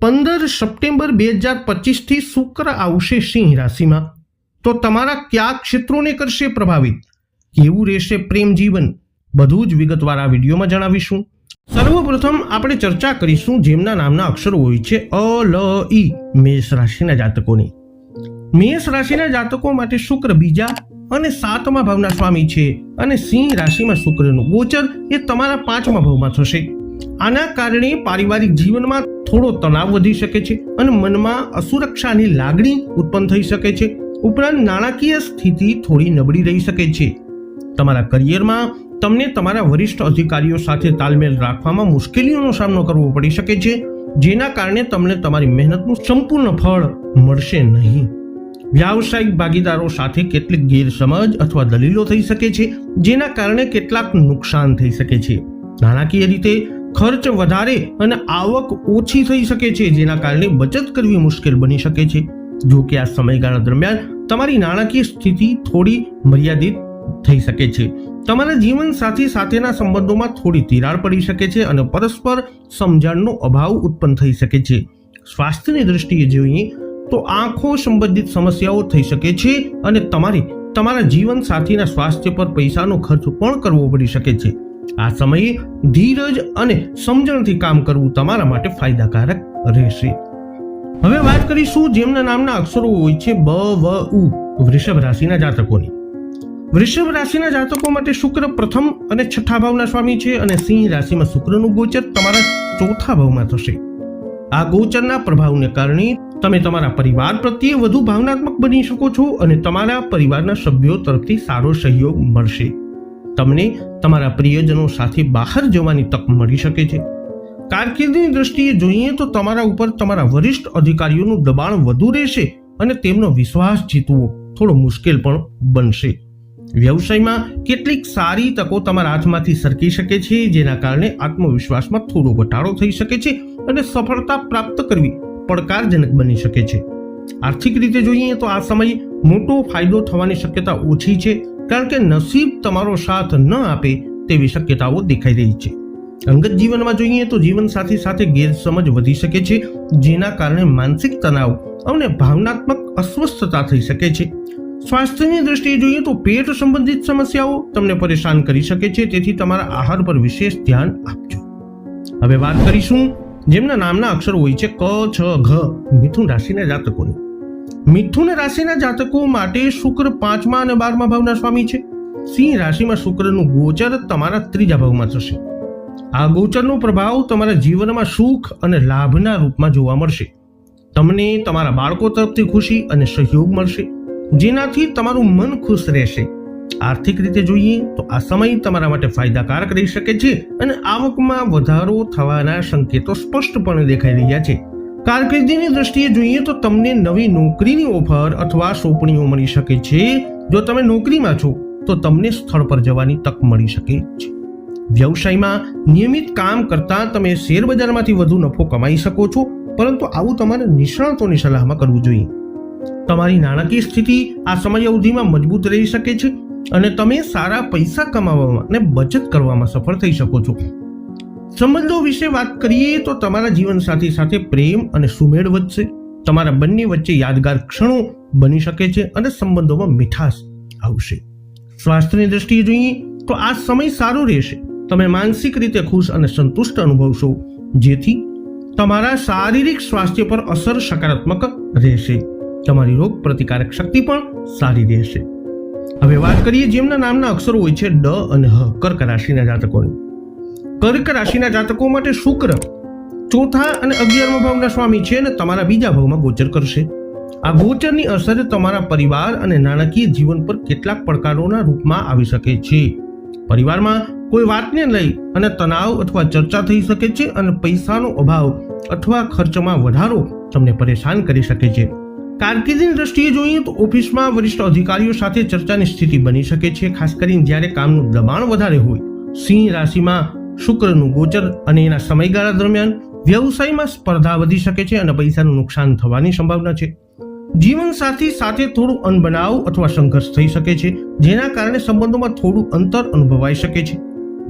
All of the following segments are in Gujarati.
પંદર સપ્ટેમ્બર બે હજાર પચીસથી શુક્ર આવશે સિંહ રાશિમાં. તો તમારા કયા ક્ષેત્રોને કરશે પ્રભાવિત? કેવું રહેશે પ્રેમ જીવન? બધું જ વિગતવાર આ વિડીયોમાં જણાવીશું. સર્વપ્રથમ આપણે ચર્ચા કરીશું જેમના નામના અક્ષરો હોય છે અ, લ ઈ મેષ રાશિના જાતકોની. મેષ રાશિના જાતકો માટે શુક્ર બીજા અને સાતમા ભાવના સ્વામી છે અને સિંહ રાશિમાં શુક્રનું ગોચર એ તમારા પાંચમા ભાવમાં થશે. આના કારણે પારિવારિક જીવનમાં થોડો તણાવ વધી શકે છે અને મનમાં અસુરક્ષાની લાગણી ઉત્પન્ન થઈ શકે છે. ઉપરાંત નાણાકીય સ્થિતિ થોડી નબળી રહી શકે છે. તમારા કરિયરમાં તમને તમારા વરિષ્ઠ અધિકારીઓ સાથે તાલમેલ રાખવામાં મુશ્કેલીઓનો સામનો કરવો પડી શકે છે, જેના કારણે તમને તમારી મહેનતનું સંપૂર્ણ ફળ મળશે નહીં. વ્યાવસાયિક ભાગીદારો સાથે કેટલીક ગેરસમજ અથવા દલીલો થઈ શકે છે, જેના કારણે કેટલાક નુકસાન થઈ શકે છે. નાણાકીય રીતે ખર્ચ વધારે અને આવક ઓછી થઈ શકે છે, જેના કારણે બચત કરવી મુશ્કેલ બની શકે છે. જો કે આ સમયગાળા દરમિયાન તમારી નાણાકીય સ્થિતિ થોડી મર્યાદિત થઈ શકે છે. તમારા જીવન સાથી સાથેના સંબંધોમાં થોડી તિરાડ પડી શકે છે અને પરસ્પર સમજણનો અભાવ ઉત્પન્ન થઈ શકે છે. સ્વાસ્થ્યની દ્રષ્ટિએ જોઈએ તો આંખો સંબંધિત સમસ્યાઓ થઈ શકે છે અને તમારી, તમારા જીવન સાથીના સ્વાસ્થ્ય પર પૈસાનો ખર્ચ પણ કરવો પડી શકે છે. આ સમયે ધીરજ અને સમજણથી કામ કરવું તમારા માટે ફાયદાકારક રહેશે. હવે વાત કરીશું જેમના નામના અક્ષરો હોય છે બ, વ, ઉ, વૃષભ રાશિના જાતકોની. વૃષભ રાશિના જાતકો માટે શુક્ર પ્રથમ અને છઠ્ઠા ભાવના સ્વામી છે અને સિંહ રાશિમાં શુક્રનું ગોચર તમારા ચોથા ભાવમાં થશે. આ ગોચરના પ્રભાવને કારણે તમે તમારા પરિવાર પ્રત્યે વધુ ભાવનાત્મક બની શકો છો અને તમારા પરિવારના સભ્યો તરફથી સારો સહયોગ મળશે. તમને તમારા પ્રિયજનો સાથે બહાર જવાની તક મળી શકે છે. કારકિર્દીની દ્રષ્ટિએ જોઈએ તો તમારા ઉપર તમારા વરિષ્ઠ અધિકારીઓનું દબાણ વધુ રહેશે અને તેમનો વિશ્વાસ જીતવો થોડો મુશ્કેલ પણ બનશે. વ્યવસાયમાં કેટલીક સારી તકો તમારા હાથમાંથી સરકી શકે છે, જેના કારણે આત્મવિશ્વાસમાં થોડો ઘટાડો થઈ શકે છે અને સફળતા પ્રાપ્ત કરવી પડકારજનક બની શકે છે. આર્થિક રીતે જોઈએ તો આ સમયે મોટો ફાયદો થવાની શક્યતા ઓછી છે કારણ કે નસીબ તમારો સાથ ન આપે તેવી શક્યતાઓ દેખાઈ રહી છે. અંગત જીવનમાં જોઈએ તો જીવન સાથી સાથે ગેરસમજ વધી શકે છે, જેના કારણે માનસિક તણાવ અને ભાવનાત્મક અસ્વસ્થતા થઈ શકે છે. સ્વાસ્થ્યની દ્રષ્ટિએ જોઈએ તો પેટ સંબંધિત સમસ્યાઓ તમને પરેશાન કરી શકે છે, તેથી તમારા આહાર પર વિશેષ ધ્યાન આપજો. હવે વાત કરીશું જેમના નામના અક્ષરો હોય છે ક, છ, ઘ, મિથુન રાશિના જાતકોની. મિથુન રાશિના જાતકો માટે શુક્ર પાંચમા અને બારમા ભાવના સ્વામી છે. સિંહ રાશિમાં શુક્રનું ગોચર તમારા ત્રીજા ભાવમાં થશે. આ ગોચરનો પ્રભાવ તમારા જીવનમાં સુખ અને લાભના રૂપમાં જોવા મળશે. તમને તમારા બાળકો તરફથી ખુશી અને સહયોગ મળશે. જેનાથી તમારું મન ખુશ રહેશે. આર્થિક રીતે જોઈએ તો આ સમય તમારા માટે ફાયદાકારક રહી શકે છે અને આવકમાં વધારો થવાના સંકેતો સ્પષ્ટપણે દેખાઈ રહ્યા છે. કારકિર્દીની દ્રષ્ટિએ જોઈએ તો તમને નવી નોકરીની ઓફર અથવા સોંપણીઓ મળી શકે છે. જો તમે નોકરીમાં છો, તો તમને સ્થળ પર જવાની તક મળી શકે છે. વ્યવસાયમાં નિયમિત કામ કરતા તમે શેરબજારમાંથી વધુ નફો કમાઈ શકો છો, પરંતુ આવું તમારે નિષ્ણાતોની સલાહમાં કરવું જોઈએ. તમારી નાણાકીય સ્થિતિ આ સમય અવધિમાં મજબૂત રહી શકે છે અને તમે સારા પૈસા કમાવામાં અને બચત કરવામાં સફળ થઈ શકો છો. સંબંધો વિશે વાત કરીએ તો તમારા જીવનસાથી સાથે પ્રેમ અને સુમેળ વધશે. તમારા બંને વચ્ચે યાદગાર ક્ષણો બની શકે છે અને સંબંધોમાં મીઠાશ આવશે. સ્વાસ્થ્યની દ્રષ્ટિએ જોઈએ તો આ સમય સારો રહેશે. તમે માનસિક રીતે ખુશ અને સંતુષ્ટ અનુભવશો, જેથી તમારા શારીરિક સ્વાસ્થ્ય પર અસર સકારાત્મક રહેશે. તમારી રોગ પ્રતિકારક શક્તિ પણ સારી રહેશે. હવે વાત કરીએ જેમના નામના અક્ષરો હોય છે ડ અને હ કર્ક રાશિના જાતકોની. કર્ક રાશિના જાતકો માટે શુક્ર, ચોથા અને અગિયારમા ભાવના સ્વામી છે અને તમારા બીજા ભાવમાં ગોચર કરશે. આ ગોચરની અસર તમારા પરિવાર અને નાણાકીય જીવન પર કેટલાક પડકારોના રૂપમાં આવી શકે છે. પરિવારમાં કોઈ વાતને લઈ અને તણાવ અથવા ચર્ચા થઈ શકે છે અને પૈસાનો અભાવ અથવા ખર્ચમાં વધારો તમને પરેશાન કરી શકે છે. કારકિર્દીની દ્રષ્ટિએ જોઈએ તો ઓફિસમાં વરિષ્ઠ અધિકારીઓ સાથે ચર્ચાની સ્થિતિ બની શકે છે, ખાસ કરીને જ્યારે કામનું દબાણ વધારે હોય. સિંહ રાશિમાં શુક્રનું ગોચર અને એના સમયગાળા દરમિયાન વ્યવસાયમાં સ્પર્ધા વધી શકે છે અને પૈસાનું નુકસાન થવાની સંભાવના છે. જીવન સાથી સાથે થોડું અનબનાવ અથવા સંઘર્ષ થઈ શકે છે, જેના કારણે સંબંધોમાં થોડું અંતર અનુભવાઈ શકે છે.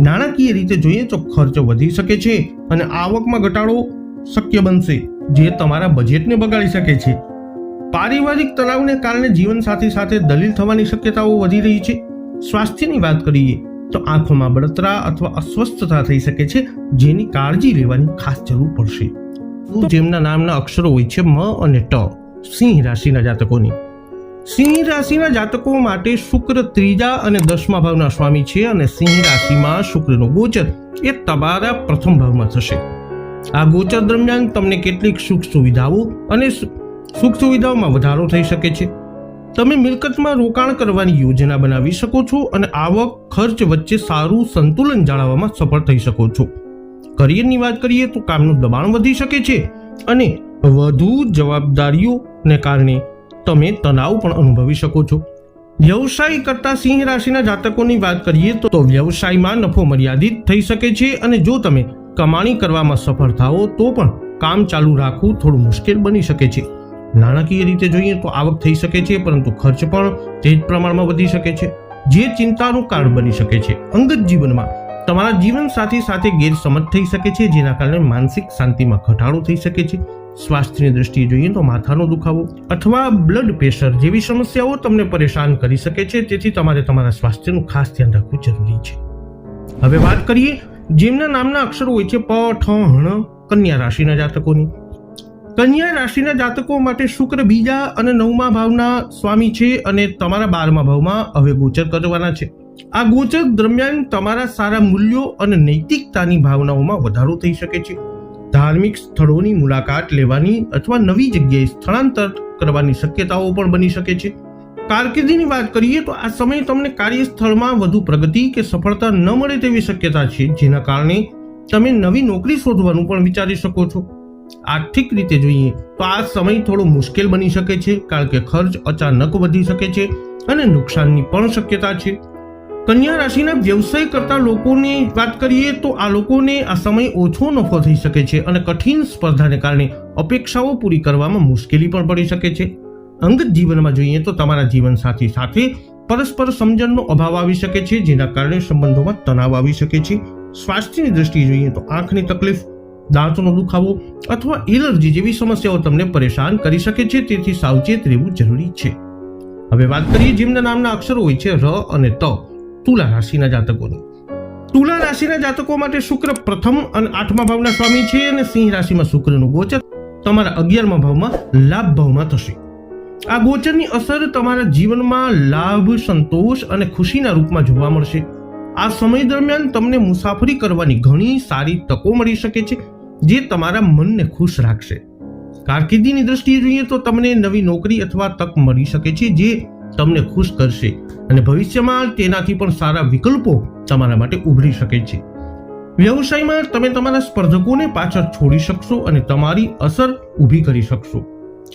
નાણાકીય રીતે જોઈએ તો ખર્ચ વધી શકે છે અને આવકમાં ઘટાડો શક્ય બનશે, જે તમારા બજેટને બગાડી શકે છે. પારિવારિક તણાવને કારણે જીવનસાથી સાથે દલીલ થવાની શક્યતાઓ વધી રહી છે. સ્વાસ્થ્યની વાત કરીએ તો આંખોમાં બળતરા અથવા અસ્વસ્થતા થઈ શકે છે, જેની કાળજી લેવાની ખાસ જરૂર પડશે. તો જેમના નામના અક્ષરો હોય છે મ અને ટ, સિંહ રાશિના જાતકોની. સિંહ રાશિના જાતકો માટે શુક્ર ત્રીજા અને દસમા ભાવના સ્વામી છે અને સિંહ રાશિમાં શુક્રનો ગોચર એ તમારા પ્રથમ ભાવમાં થશે. આ ગોચર દરમિયાન તમને કેટલીક સુખ સુવિધાઓ અને સુખ સુવિધાઓમાં વધારો થઈ શકે છે. તમે મિલકતમાં રોકાણ કરવાની યોજના બનાવી શકો છો અને આવક, ખર્ચ વચ્ચે સારું સંતુલન જાળવવામાં સફળ થઈ શકો છો. કરિયરની વાત કરીએ તો કામનું દબાણ વધી શકે છે અને વધુ જવાબદારીઓને કારણે તમે તણાવ પણ અનુભવી શકો છો. વ્યવસાય કરતા સિંહ રાશિના જાતકોની વાત કરીએ તો વ્યવસાયમાં નફો મર્યાદિત થઈ શકે છે અને જો તમે કમાણી કરવામાં સફળ થાઓ તો પણ કામ ચાલુ રાખવું થોડું મુશ્કેલ બની શકે છે. નાણાકીય રીતે જોઈએ તો આવક થઈ શકે છે, પરંતુ ખર્ચ પણ તે જ પ્રમાણમાં વધી શકે છે. જે ચિંતાનું કારણ બની શકે છે. અંગત જીવનમાં તમારા જીવન સાથી સાથે ગેરસમજ થઈ શકે છે, જેના કારણે માનસિક શાંતિમાં ઘટાડો થઈ શકે છે. સ્વાસ્થ્યની દ્રષ્ટિએ જોઈએ તો માથાનો દુખાવો અથવા બ્લડ પ્રેશર જેવી સમસ્યાઓ તમને પરેશાન કરી શકે છે, તેથી તમારે તમારા સ્વાસ્થ્યનું ખાસ ધ્યાન રાખવું જરૂરી છે. હવે વાત કરીએ જેમના નામના અક્ષરો હોય છે, પ, ઠ હણ કન્યા રાશિના જાતકોની. કન્યા રાશિના જાતકો માટે શુક્ર બીજા અને નવમા ભાવના સ્વામી છે અને તમારા બારમા ભાવમાં હવે ગોચર કરવાના છે. આ ગોચર દરમિયાન તમારા સારા મૂલ્યો અને નૈતિકતાની ભાવનાઓમાં વધારો થઈ શકે છે. ધાર્મિક સ્થળોની મુલાકાત લેવાની અથવા નવી જગ્યાએ સ્થળાંતર કરવાની શક્યતાઓ પણ બની શકે છે. કારકિર્દીની વાત કરીએ તો આ સમય તમને કાર્યસ્થળમાં વધુ પ્રગતિ કે સફળતા ન મળે તેવી શક્યતા છે, જેના કારણે તમે નવી નોકરી શોધવાનું પણ વિચારી શકો છો. આર્થિક રીતે જોઈએ તો આ સમય થોડો મુશ્કેલ બની શકે છે, કારણ કે ખર્ચ અચાનક વધી શકે છે અને નુકસાનની પણ શક્યતા છે. કન્યા રાશિના વ્યવસાય કરતા લોકોની વાત કરીએ તો આ લોકોને આ સમય ઓછો નફો થઈ શકે છે અને કઠિન સ્પર્ધાને કારણે અપેક્ષાઓ પૂરી કરવામાં મુશ્કેલી પણ પડી શકે છે. અંગત જીવનમાં જોઈએ તો તમારા જીવનસાથી સાથે પરસ્પર સમજણનો અભાવ આવી શકે છે, જેના કારણે સંબંધોમાં તણાવ આવી શકે છે. સ્વાસ્થ્યની દ્રષ્ટિએ જોઈએ તો આંખની તકલીફ દાંતનો દુખાવો અથવા એલર્જી જેવી સમસ્યાઓ તમને પરેશાન કરી શકે છે, તેથી સાવચેત રહેવું જરૂરી છે. હવે વાત કરીએ જેમના નામના અક્ષરો હોય છે, ર અને ત, તુલા રાશિના જાતકોની. તુલા રાશિના જાતકો માટે શુક્ર પ્રથમ અને આઠમા ભાવના સ્વામી છે અને સિંહ રાશિમાં શુક્રનું ગોચર તમારા અગિયારમા ભાવમાં લાભ ભાવમાં થશે. આ ગોચરની અસર તમારા જીવનમાં લાભ, સંતોષ અને ખુશીના રૂપમાં જોવા મળશે. આ સમય દરમિયાન તમને મુસાફરી કરવાની ઘણી સારી તકો મળી શકે છે જે તમારા મનને ખુશ રાખશે. કારકિર્દીની દ્રષ્ટિએ જોઈએ તો તમને નવી નોકરી અથવા તક મળી શકે છે જે તમને ખુશ કરશે અને ભવિષ્યમાં તેનાથી પણ સારા વિકલ્પો તમારા માટે ઉભરી શકે છે. વ્યવસાયમાં તમે તમારા સ્પર્ધકોને પાછળ છોડી શકશો અને તમારી અસર ઊભી કરી શકશો.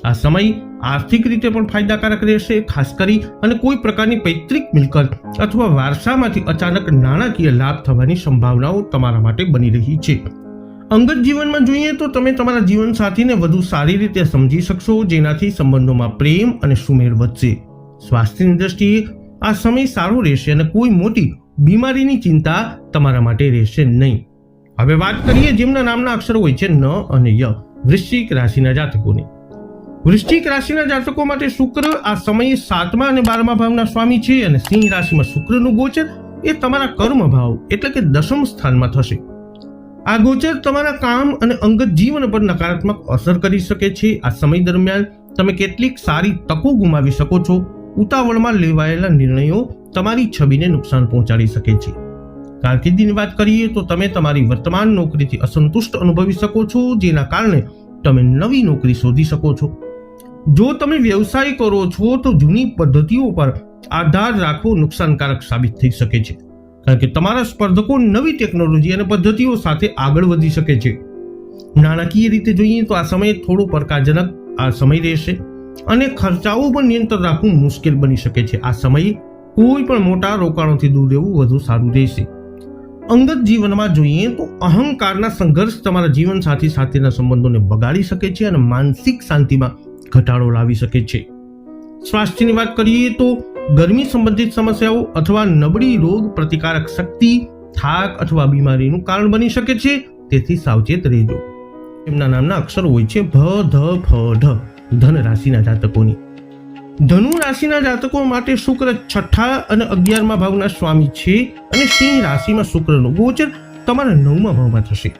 આ સમય આર્થિક રીતે પણ ફાયદાકારક રહેશે, ખાસ કરી અને કોઈ પ્રકારની પૈતૃક મિલકત અથવા વારસામાંથી અચાનક નાણાકીય લાભ થવાની સંભાવનાઓ તમારા માટે બની રહી છે. અંગત જીવનમાં જોઈએ તો તમે તમારા જીવનસાથીને વધુ સારી રીતે સમજી શકશો, જેનાથી સંબંધોમાં પ્રેમ અને સુમેળ વધશે. સ્વાસ્થ્યની દ્રષ્ટિએ આ સમય સારો રહેશે અને કોઈ મોટી બીમારીની ચિંતા તમારા માટે રહેશે નહીં. હવે વાત કરીએ જેમના નામના અક્ષરો હોય છે ન અને ય, વૃશ્ચિક રાશિના જાતકોની. વૃશ્ચિક રાશિના જાતકો માટે શુક્ર આ સમયે સાતમા અને બારમા ભાવના સ્વામી છે અને સિંહ રાશિમાં શુક્રનું ગોચર એ તમારા કર્મ ભાવ એટલે કે દશમ સ્થાનમાં થશે. આ ગોચર તમારા કામ અને અંગત જીવન પર નકારાત્મક અસર કરી શકે છે. આ સમય દરમિયાન તમે કેટલીક સારી તકો ગુમાવી શકો છો. ઉતાવળમાં લેવાયેલા નિર્ણયો તમારી છબીને નુકસાન પહોંચાડી શકે છે. કારકિર્દીની વાત કરીએ તો તમે તમારી વર્તમાન નોકરીથી અસંતુષ્ટ અનુભવી શકો છો, જેના કારણે તમે નવી નોકરી શોધી શકો છો. જો તમે વ્યવસાય કરો છો, તો જૂની પદ્ધતિઓ પર આધાર રાખવો નુકસાનકારક સાબિત થઈ શકે છે. કારણ કે તમારા સ્પર્ધકો નવી ટેકનોલોજી અને પદ્ધતિઓ સાથે આગળ વધી શકે છે. નાણાકીય રીતે જોઈએ તો આ સમય થોડો પડકારજનક આ સમય રહેશે અને ખર્ચાઓ પર નિયંત્રણ રાખવું મુશ્કેલ બની શકે છે. આ સમયે કોઈ પણ મોટા રોકાણોથી દૂર રહેવું વધુ સારું રહેશે. અંગત જીવનમાં જોઈએ તો અહંકારના સંઘર્ષ તમારા જીવનસાથી સાથેના સંબંધોને બગાડી શકે છે અને માનસિક શાંતિમાં ઘટાડો લાવી શકે છે. સ્વાસ્થ્યની વાત કરીએ તો ગરમી સંબંધિત સમસ્યાઓ અથવા નબળી રોગ પ્રતિકારક શક્તિ, થાક અથવા બીમારીનું કારણ બની શકે છે, તેથી સાવચેત રહેજો. એમના નામના અક્ષરો હોય છે ભ, ધ, ફ, ઢ, ધન રાશિના જાતકોની. ધનુ રાશિના જાતકો માટે શુક્ર છઠ્ઠા અને અગિયારમા ભાવના સ્વામી છે અને સિંહ રાશિમાં શુક્રનું ગોચર તમારા નવમા ભાવમાં થશે.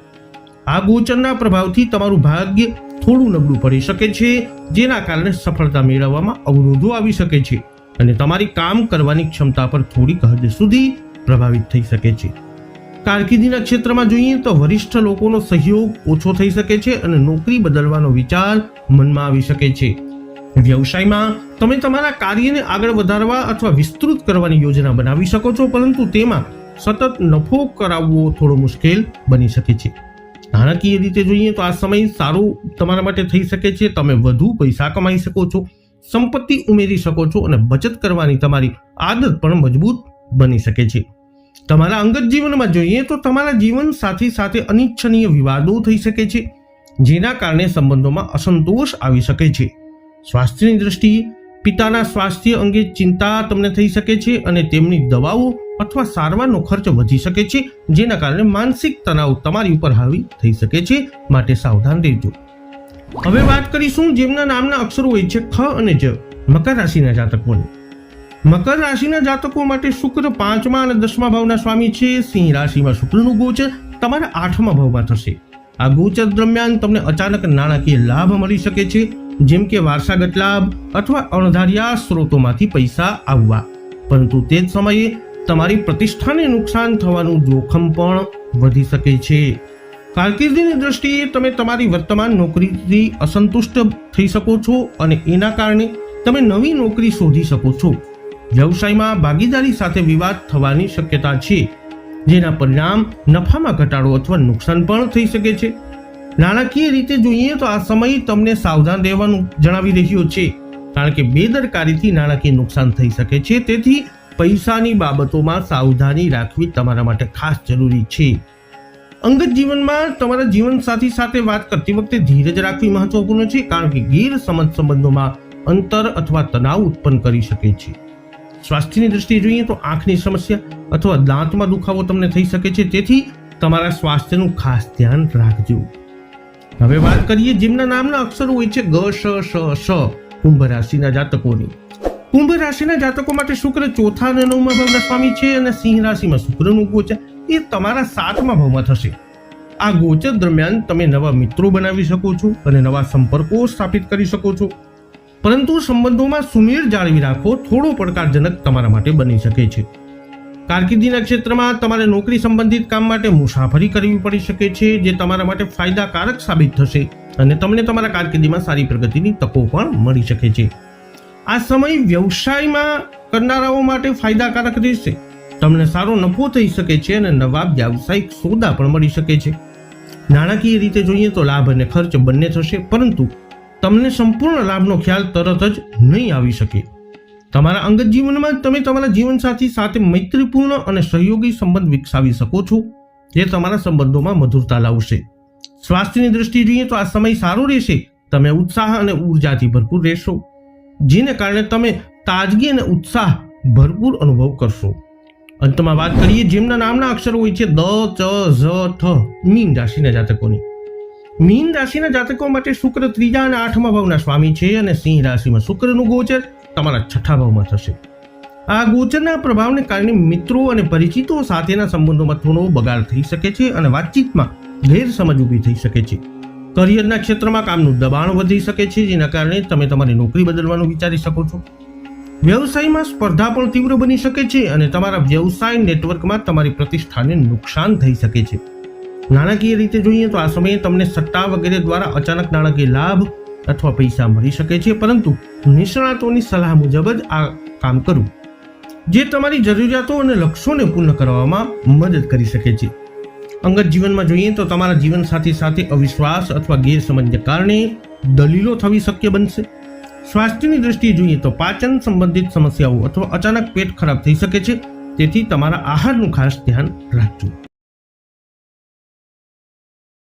આ ગોચરના પ્રભાવથી તમારું ભાગ્ય થોડું નબળું પડી શકે છે, જેના કારણે સફળતા મેળવવામાં અવરોધો આવી શકે છે. અને તમારી કામ કરવાની ક્ષમતા પર થોડીક હદ સુધી પ્રભાવિત થઈ શકે છે. કારકિર્દીના ક્ષેત્રમાં જોઈએ તો વરિષ્ઠ લોકોનો સહયોગ ઓછો થઈ શકે છે અને નોકરી બદલવાનો વિચાર મનમાં આવી શકે છે. વ્યવસાયમાં તમે તમારા કાર્યને આગળ વધારવા અથવા વિસ્તૃત કરવાની યોજના બનાવી શકો છો, પરંતુ તેમાં સતત નફો કરાવવો થોડો મુશ્કેલ બની શકે છે. નાણાકીય રીતે જોઈએ તો આ સમય સારો તમારા માટે થઈ શકે છે. તમે વધુ પૈસા કમાઈ શકો છો. સંપત્તિ ઉમેરી શકો છો અને બચત કરવાની તમારી આદત પણ મજબૂત બની શકે છે. તમારા અંગત જીવનમાં જોઈએ તો તમારા જીવન સાથી સાથે અનિચ્છનીય વિવાદો થઈ શકે છે, જેના કારણે સંબંધોમાં અસંતોષ આવી શકે છે. સ્વાસ્થ્યની દ્રષ્ટિએ પિતાના સ્વાસ્થ્ય અંગે ચિંતા તમને થઈ શકે છે અને તેમની દવાઓ અથવા સારવારનો ખર્ચ વધી શકે છે, જેના કારણે માનસિક તણાવ તમારી ઉપર હાવી થઈ શકે છે. માટે સાવધાન રહેજો. હવે વાત કરીશું જેમના નામના અક્ષરો હોય છે ખ અને જ. મકર રાશિના જાતકોની. મકર રાશિના જાતકો માટે શુક્ર પાંચમા અને દસમા ભાવના સ્વામી છે. સિંહ રાશિમાં શુક્રનું ગોચર તમારા આઠમા ભાવમાં થશે. આ ગોચર દરમિયાન તમને અચાનક નાણાકીય લાભ મળી શકે છે. જેમ કે વારસાગત લાભ અથવા અણધાર્યા સ્ત્રોતોમાંથી પૈસા આવવા. પરંતુ તે જ સમયે તમારી પ્રતિષ્ઠાને નુકસાન થવાનું જોખમ પણ વધી શકે છે. કારકિર્દીની દ્રષ્ટિએ તમે તમારી વર્તમાન નોકરીથી અસંતુષ્ટ થઈ શકો છો અને એના કારણે તમે નવી નોકરી શોધી શકો છો. વ્યવસાયમાં ભાગીદારી સાથે વિવાદ થવાની શક્યતા છે, જેના પરિણામ નફામાં ઘટાડો અથવા નુકસાન પણ થઈ શકે છે. નાણાકીય રીતે જોઈએ તો આ સમય તમને સાવધાન રહેવાનું જણાવી રહ્યો છે, કારણ કે બેદરકારીથી નાણાકીય નુકસાન થઈ શકે છે. તેથી પૈસાની બાબતોમાં સાવધાની રાખવી તમારા માટે ખાસ જરૂરી છે. અંગત જીવનમાં તમારા જીવનસાથી સાથે વાત કરતી વખતે ધીરજ રાખવી મહત્વપૂર્ણ છે, કારણ કે ગેરસમજ સંબંધોમાં અંતર અથવા તણાવ ઉત્પન્ન કરી શકે છે. સ્વાસ્થ્યની દ્રષ્ટિએ જોઈએ તો આંખની સમસ્યા અથવા દાંતમાં દુખાવો તમને થઈ શકે છે, તેથી તમારા સ્વાસ્થ્યનું ખાસ ધ્યાન રાખજો. હવે વાત કરીએ જેમના નામના અક્ષરો હોય છે, ગ, શ શ શ, કુંભ રાશિના જાતકોની. કુંભ રાશિના જાતકો માટે શુક્ર ચોથા અને નવમા સ્વામી છે અને સિંહ રાશિમાં શુક્રનું ગોચર એ તમારા સાતમા ભાવમાં થશે આ ગોચર દરમિયાન તમે નવા મિત્રો બનાવી શકો છો અને નવા સંપર્કો સ્થાપિત કરી શકો છો. પરંતુ સંબંધોમાં સુમેળ જાળવી રાખવો થોડો પડકારજનક તમારા માટે બની શકે છે. કારકિર્દીના ક્ષેત્રમાં તમારે નોકરી સંબંધિત કામ માટે મુસાફરી કરવી પડી શકે છે, જે તમારા માટે ફાયદાકારક સાબિત થશે અને તમને તમારા કારકિર્દીમાં સારી પ્રગતિની તકો પણ મળી શકે છે. આ સમય વ્યવસાયમાં કરનારાઓ માટે ફાયદાકારક રહેશે. તમને સારો નફો થઈ શકે છે અને નવા વ્યાવસાયિક સોદા પણ મળી શકે છે. નાણાકીય રીતે જોઈએ તો લાભ અને ખર્ચ બંને થશે, પરંતુ તમને સંપૂર્ણ લાભનો ખ્યાલ તરત જ નહીં આવી શકે. તમારા અંગત જીવનમાં તમે તમારા જીવનસાથી સાથે મૈત્રીપૂર્ણ અને સહયોગી સંબંધ વિકસાવી શકો છો, જે તમારા સંબંધોમાં મધુરતા લાવશે. સ્વાસ્થ્યની દ્રષ્ટિએ જોઈએ તો આ સમય સારો રહેશે, તમે ઉત્સાહ અને ઉર્જાથી ભરપૂર રહેશો, જેને કારણે તમે તાજગી અને ઉત્સાહ ભરપૂર અનુભવ કરશો. અંતમાં વાત કરીએ, જેમના નામના અક્ષરો હોય છે, દ, ચ, ઝ, થ, મીન રાશિના જાતકોની. મીન રાશિના જાતકો માટે શુક્ર ત્રીજા અને આઠમા ભાવના સ્વામી છે અને સિંહ રાશિમાં શુક્રનું ગોચર તમારા છઠ્ઠા ભાવમાં થશે. આ ગોચરના પ્રભાવને કારણે મિત્રો અને પરિચિતો સાથેના સંબંધોમાં થોડો બગાડ થઈ શકે છે અને વાતચીતમાં ગેરસમજ ઊભી થઈ શકે છે. કરિયરના ક્ષેત્રમાં કામનું દબાણ વધી શકે છે, જેના કારણે તમે તમારી નોકરી બદલવાનું વિચારી શકો છો. વ્યવસાયમાં સ્પર્ધા પણ તીવ્ર બની શકે છે અને તમારા વ્યવસાય નેટવર્કમાં તમારી પ્રતિષ્ઠાને નુકસાન થઈ શકે છે. નાણાકીય રીતે જોઈએ તો આ સમયે તમને સટ્ટા વગેરે દ્વારા અચાનક નાણાકીય લાભ અથવા પૈસા મળી શકે છે, પરંતુ નિષ્ણાતોની સલાહ મુજબ જ આ કામ કરવું. જે તમારી જરૂરિયાતો અને લક્ષ્યોને પૂર્ણ કરવામાં મદદ કરી શકે છે. અંગત જીવનમાં જોઈએ તો તમારા જીવનસાથી સાથે અવિશ્વાસ અથવા ગેરસમજને કારણે દલીલો થવી શક્ય બનશે. સ્વાસ્થ્યની દ્રષ્ટિએ જોઈએ તો પાચન સંબંધિત સમસ્યાઓ અથવા અચાનક પેટ ખરાબ થઈ શકે છે. તેથી તમારા આહારનું ખાસ ધ્યાન રાખજો.